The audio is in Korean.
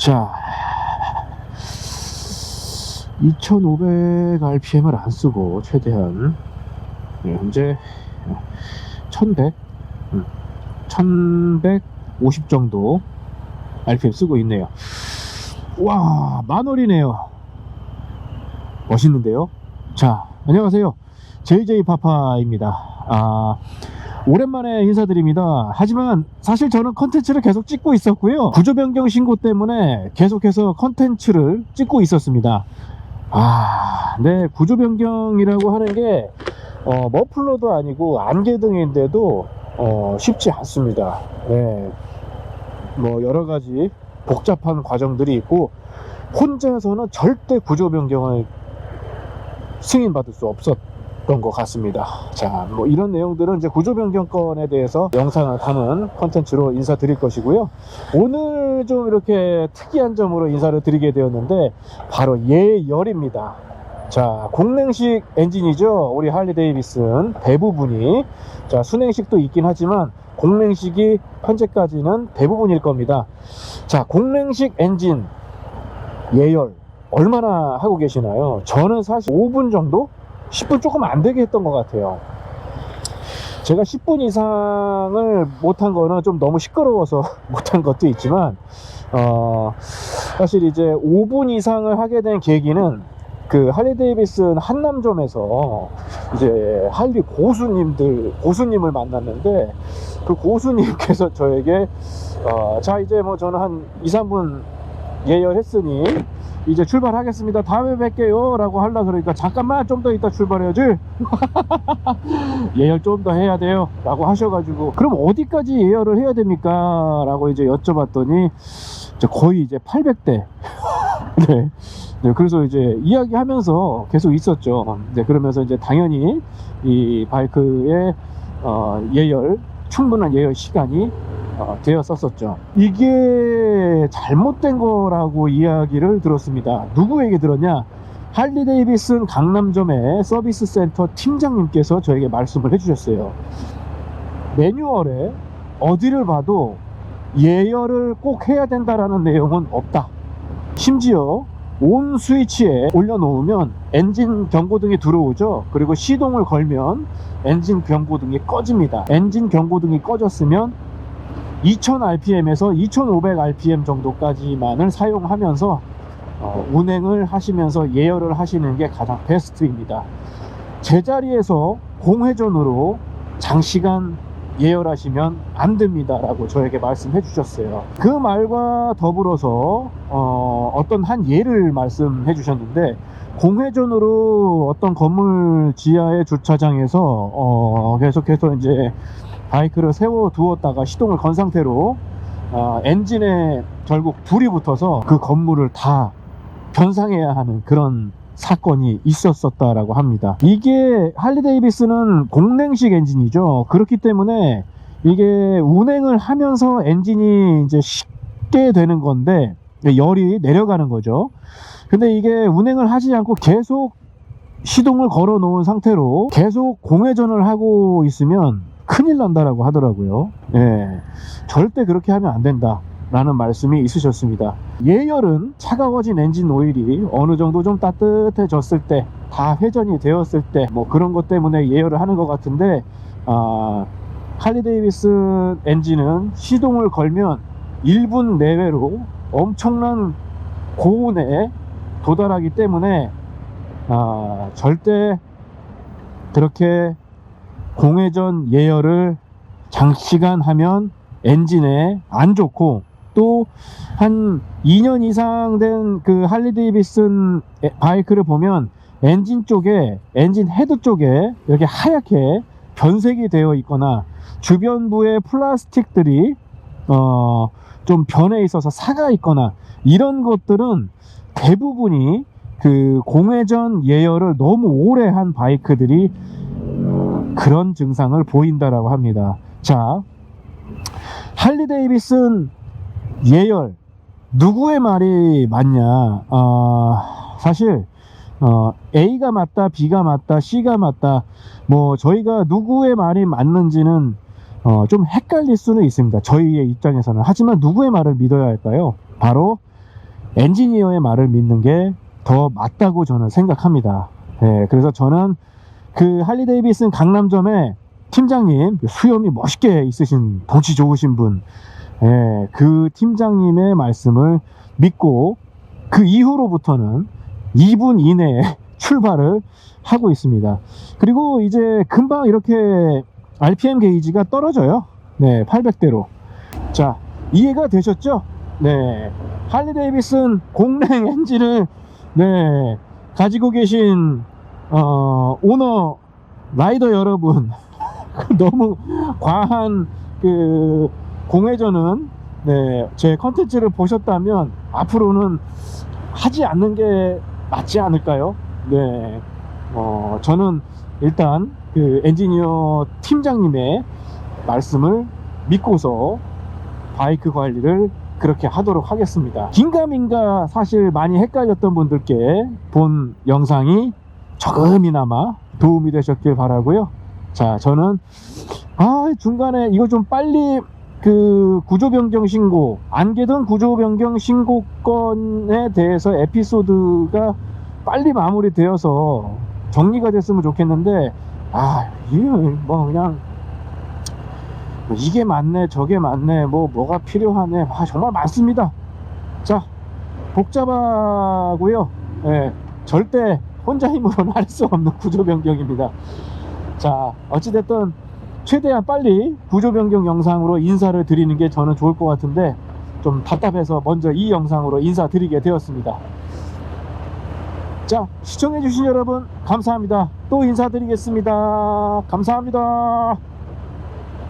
자, 2500 RPM을 안 쓰고 최대한 네, 현재 1100, 음, 1150 정도 RPM 쓰고 있네요. 와, 만월이네요. 멋있는데요? 자, 안녕하세요. JJ 파파입니다. 아, 오랜만에 인사드립니다. 하지만 사실 저는 컨텐츠를 계속 찍고 있었고요. 구조 변경 신고 때문에 계속해서 컨텐츠를 찍고 있었습니다. 아, 네, 구조 변경이라고 하는 게 어, 머플러도 아니고 안개등인데도 어, 쉽지 않습니다. 네, 뭐 여러 가지 복잡한 과정들이 있고 혼자서는 절대 구조 변경을 승인받을 수 없었 던것 같습니다. 자, 뭐 이런 내용들은 이제 구조 변경권에 대해서 영상을 담은 컨텐츠로 인사드릴 것이고요. 오늘 좀 이렇게 특이한 점으로 인사를 드리게 되었는데 바로 예열입니다. 자, 공냉식 엔진이죠. 우리 할리 데이비슨 대부분이 자, 순행식도 있긴 하지만 공냉식이 현재까지는 대부분일 겁니다. 자, 공냉식 엔진 예열 얼마나 하고 계시나요? 저는 사실 5분 정도? 10분 조금 안 되게 했던 것 같아요. 제가 10분 이상을 못한 거는 좀 너무 시끄러워서 못한 것도 있지만, 어, 사실 이제 5분 이상을 하게 된 계기는 그 할리 데이비슨 한남점에서 이제 할리 고수님들, 고수님을 만났는데 그 고수님께서 저에게, 어, 자, 이제 뭐 저는 한 2, 3분 예열했으니 이제 출발하겠습니다. 다음에 뵐게요. 라고 하려 그러니까 잠깐만 좀 더 이따 출발해야지. 예열 좀 더 해야 돼요. 라고 하셔가지고 그럼 어디까지 예열을 해야 됩니까? 라고 이제 여쭤봤더니 이제 거의 이제 800대. 네. 네, 그래서 이제 이야기하면서 계속 있었죠. 이제 그러면서 이제 당연히 이 바이크의 어, 예열, 충분한 예열 시간이 어, 되었었었죠. 이게 잘못된 거라고 이야기를 들었습니다. 누구에게 들었냐? 할리 데이비슨 강남점의 서비스 센터 팀장님께서 저에게 말씀을 해주셨어요. 매뉴얼에 어디를 봐도 예열을 꼭 해야 된다라는 내용은 없다. 심지어 온 스위치에 올려놓으면 엔진 경고등이 들어오죠. 그리고 시동을 걸면 엔진 경고등이 꺼집니다. 엔진 경고등이 꺼졌으면 2000rpm에서 2500rpm 정도까지만을 사용하면서 어, 운행을 하시면서 예열을 하시는 게 가장 베스트입니다. 제자리에서 공회전으로 장시간 예열하시면 안 됩니다 라고 저에게 말씀해 주셨어요 그 말과 더불어서 어, 어떤 한 예를 말씀해 주셨는데 공회전으로 어떤 건물 지하의 주차장에서 어, 계속해서 이제 바이크를 세워 두었다가 시동을 건 상태로 어, 엔진에 결국 불이 붙어서 그 건물을 다 변상해야 하는 그런 사건이 있었었다라고 합니다. 이게 할리 데이비스는 공냉식 엔진이죠. 그렇기 때문에 이게 운행을 하면서 엔진이 이제 식게 되는 건데 열이 내려가는 거죠. 근데 이게 운행을 하지 않고 계속 시동을 걸어 놓은 상태로 계속 공회전을 하고 있으면 큰일 난다라고 하더라고요. 예. 절대 그렇게 하면 안 된다. 라는 말씀이 있으셨습니다. 예열은 차가워진 엔진 오일이 어느 정도 좀 따뜻해졌을 때, 다 회전이 되었을 때, 뭐 그런 것 때문에 예열을 하는 것 같은데, 아, 할리 데이비슨 엔진은 시동을 걸면 1분 내외로 엄청난 고온에 도달하기 때문에, 아, 절대 그렇게 공회전 예열을 장시간 하면 엔진에 안 좋고 또 한 2년 이상 된 그 할리 데이비슨 에- 바이크를 보면 엔진 쪽에 엔진 헤드 쪽에 이렇게 하얗게 변색이 되어 있거나 주변부의 플라스틱들이 어 좀 변해 있어서 사가 있거나 이런 것들은 대부분이 그 공회전 예열을 너무 오래 한 바이크들이 그런 증상을 보인다라고 합니다. 자, 할리 데이비슨 예열 누구의 말이 맞냐? 어, 사실 어, A가 맞다, B가 맞다, C가 맞다. 뭐 저희가 누구의 말이 맞는지는 어, 좀 헷갈릴 수는 있습니다. 저희의 입장에서는 하지만 누구의 말을 믿어야 할까요? 바로 엔지니어의 말을 믿는 게 더 맞다고 저는 생각합니다. 예, 그래서 저는 그 할리 데이비슨 강남점에 팀장님 수염이 멋있게 있으신 덩치 좋으신 분, 예, 그 팀장님의 말씀을 믿고 그 이후로부터는 2분 이내에 출발을 하고 있습니다. 그리고 이제 금방 이렇게 RPM 게이지가 떨어져요. 네, 800대로. 자, 이해가 되셨죠? 네. 할리 데이비슨 공랭 엔진을 네, 가지고 계신 어, 오너 라이더 여러분 너무 과한 그 공회전은 네, 제 컨텐츠를 보셨다면 앞으로는 하지 않는 게 맞지 않을까요? 네. 어, 저는 일단 그 엔지니어 팀장님의 말씀을 믿고서 바이크 관리를 그렇게 하도록 하겠습니다. 긴가민가 사실 많이 헷갈렸던 분들께 본 영상이 조금이나마 도움이 되셨길 바라고요. 자, 저는 아 중간에 이거 좀 빨리 그 구조 변경 신고 안개등 구조 변경 신고 건에 대해서 에피소드가 빨리 마무리되어서 정리가 됐으면 좋겠는데 아 이게 뭐 그냥 뭐 이게 맞네 저게 맞네 뭐 뭐가 필요하네. 아 정말 많습니다. 자 복잡하고요. 예, 절대 혼자 힘으로는 할 수 없는 구조 변경입니다. 자 어찌됐든 최대한 빨리 구조 변경 영상으로 인사를 드리는 게 저는 좋을 것 같은데 좀 답답해서 먼저 이 영상으로 인사드리게 되었습니다. 자 시청해주신 여러분 감사합니다. 또 인사드리겠습니다. 감사합니다